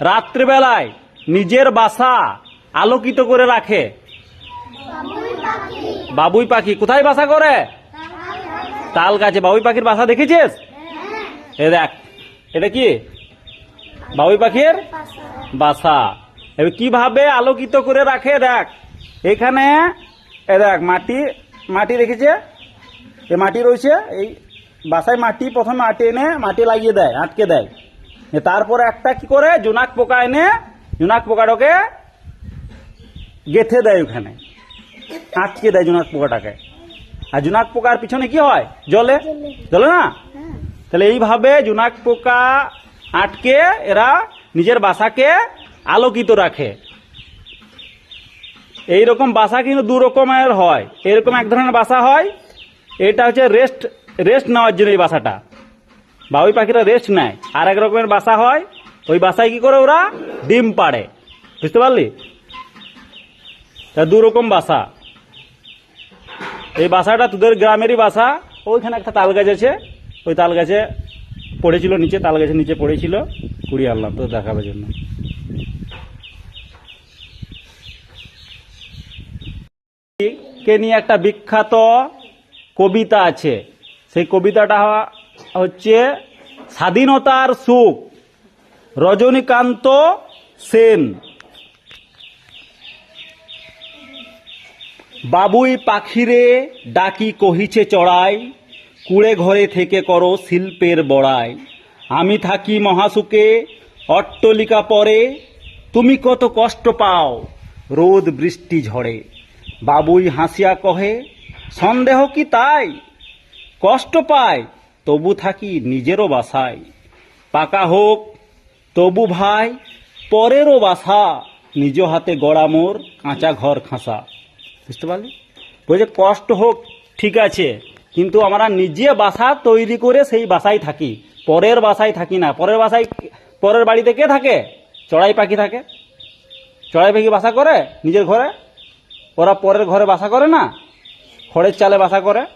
রাত্রিবেলায় নিজের বাসা আলোকিত করে রাখে। বাবুই পাখি। কোথায় বাসা করে? তাল গাছে। বাবুই পাখির বাসা দেখেছিস? এ দেখ, এটা কি? বাবুই পাখির বাসা। এবার কীভাবে আলোকিত করে রাখে দেখ। এখানে, এ দেখ, মাটি মাটি রেখেছে। এই মাটি রয়েছে, এই বাসায় মাটি প্রথমে মাটি এনে মাটি লাগিয়ে দেয়, আটকে দেয়। এ তারপরে একটা কি করে? জোনাক পোকা এনে, জোনাক পোকাটাকে গেথে দেয় ওখানে। আটকে দেয় জোনাক পোকাটাকে। আর জোনাক পোকার পিছনে কি হয়? জলে? জলে না? তাহলে এইভাবে জোনাক পোকা আটকে এরা নিজের বাসাকে আলোকিত রাখে। এই রকম বাসা কিন্তু দু রকমের হয়। এরকম এক ধরনের বাসা হয়। এটা হচ্ছে রেস্ট রেস্ট নেওয়ার জন্য এই বাসাটা। বাবুই পাখিরা রেস্ট নেয়। আর এক রকমের বাসা হয়, ওই বাসায় কি করে ওরা? ডিম পাড়ে। বুঝতে পারলি? তা দু রকম বাসা। এই বাসাটা তোদের গ্রামেরই বাসা। ওইখানে একটা তাল গাছ আছে। ওই তাল গাছে পড়েছিল নিচে, তাল গাছের নিচে পড়েছিল। কুড়িয়ে আনলাম তো দেখাবার জন্য। কে নিয়ে একটা বিখ্যাত কবিতা আছে। সেই কবিতাটা হচ্ছে স্বাধীনতার সুখ। রজনীকান্ত সেন। বাবুই পাখিরে ডাকি কহিছে চড়াই, কুড়ে ঘরে থেকে করো শিল্পের বড়াই। আমি থাকি মহাসুখে, অট্টলিকা পরে, তুমি কত কষ্ট পাও রোদ বৃষ্টি ঝড়ে। বাবুই হাসিয়া কহে, সন্দেহ কি তাই? কষ্ট পায় তবু থাকি নিজেরও বাসায়। পাকা হোক, তবু ভাই, পরেরও বাসা। নিজ হাতে গড়া মোর কাঁচা ঘর খাঁসা। বুঝতে পারলি? বলছে, কষ্ট হোক, ঠিক আছে। কিন্তু আমরা নিজে বাসা তৈরি করে সেই বাসায় থাকি। পরের বাসায় থাকি না। পরের বাসায় পরের বাড়িতে কে থাকে? চড়াই পাখি থাকে। চড়াই পাখি বাসা করে নিজের ঘরে? ওরা পরের ঘরে বাসা করে না? খড়ের চালে বাসা করে?